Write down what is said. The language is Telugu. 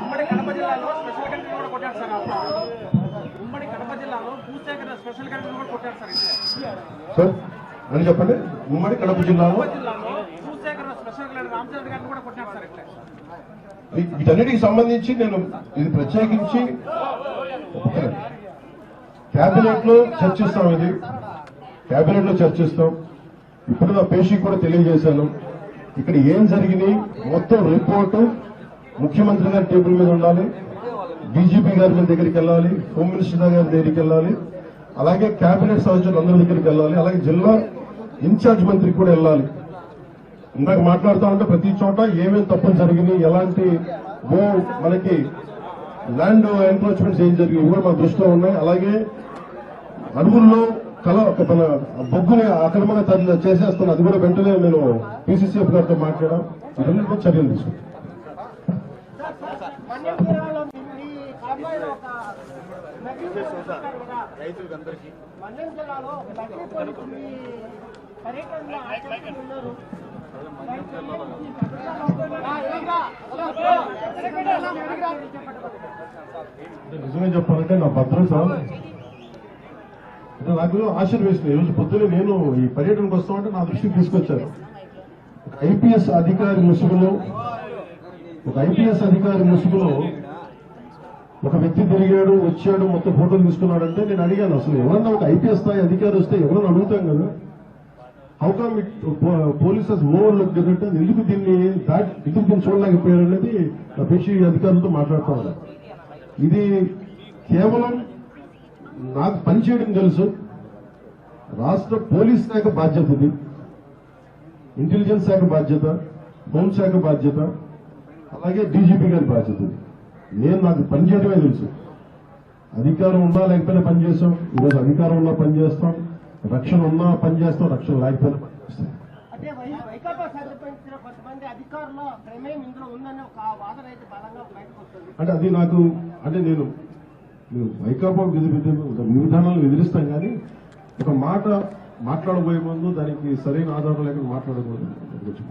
ఉమ్మడి కడప జిల్లాలో స్పెషల్ కంట్రీ కూడా కొట్టారు సార్. ఉమ్మడి కడప జిల్లాలో భూసేకరణ స్పెషల్ కంట్రీ కూడా కొట్టారు సార్. సార్ అని చెప్పండి ఉమ్మడి కడప జిల్లాలో జిల్లాలో భూసేకరణ స్పెషల్ కంట్రీ రామచంద్ర గారిని కూడా కొట్టారు సార్ ఇట్లే. వీటన్నిటికి సంబంధించి నేను ఇది ప్రత్యేకించి కేబినెట్లో చర్చిస్తాం ఇది కేబినెట్లో చర్చిస్తాం ఇప్పుడు నా పేషీకి కూడా తెలియజేశాను ఇక్కడ ఏం జరిగింది? మొత్తం రిపోర్టు ముఖ్యమంత్రి గారి టేబుల్ మీద ఉండాలి. డీజీపీ గారి దగ్గరికి వెళ్ళాలి. హోమ్ మినిస్టర్ గారి దగ్గరికి వెళ్ళాలి. అలాగే కేబినెట్ సహచరులు అందరి దగ్గరికి వెళ్ళాలి. అలాగే జిల్లా ఇన్ఛార్జ్ మంత్రికి కూడా వెళ్ళాలి. ఇందాక మాట్లాడుతూ ఉంటే ప్రతి చోట ఏమేమి తప్పులు జరిగినాయి ఎలాంటి భూ మనకి ల్యాండ్ ఎన్క్రోచ్మెంట్స్ ఏం జరిగినాయి ఇవి కూడా మన దృష్టిలో ఉన్నాయి. అలాగే అడవుల్లో కల ఒక మన బొగ్గుని అక్రమంగా తరలి చేసేస్తున్న అది కూడా వెంటనే నేను పీసీసీఎఫ్ గారితో మాట్లాడాం. ఇవన్నీ చర్యలు తీసుకుంటాం నిజమే చెప్పాలంటే నా భద్రత అంటే నాకు ఆశీర్వేసింది ఈరోజు పొద్దున్నే నేను ఈ పర్యటనకు వస్తామంటే నా దృష్టికి తీసుకొచ్చారు. ఒక ఐపీఎస్ అధికారి ముసుగులో ఒక ఐపీఎస్ అధికారి ముసుగులో ఒక వ్యక్తి తిరిగాడు వచ్చాడు మొత్తం ఫోటోలు తీసుకున్నాడంటే నేను అడిగాను అసలు ఎవరన్నా ఒక ఐపీఎస్ స్థాయి అధికారి వస్తే ఎవరన్నా అడుగుతాం కదా? How come it policies over look ఎందుకు దీన్ని దాటి ఎందుకు దీన్ని చూడలేకపోయారు అనేది నా పేషి అధికారులతో మాట్లాడుతూ ఇది కేవలం నాకు పనిచేయడం తెలుసు. రాష్ట్ర పోలీస్ శాఖ బాధ్యత ఇది. ఇంటెలిజెన్స్ శాఖ బాధ్యత హోంశాఖ బాధ్యత అలాగే డీజీపీ గారి బాధ్యత ఇది. నేను నాకు పనిచేయడమే తెలుసు. అధికారం ఉన్నా లేకపోయినా పనిచేస్తాం ఈరోజు అధికారం ఉన్నా పనిచేస్తాం రక్షణ ఉన్నా పనిచేస్తాం రక్షణ లేకపోయినా పనిచేస్తాం అంటే అది నాకు అంటే నేను నేను వైకాపా విధి విధి విధానాలను ఎదిరిస్తాం కానీ ఒక మాట మాట్లాడబోయే ముందు దానికి సరైన ఆధారం లేకుండా మాట్లాడకూడదు. దాని గురించి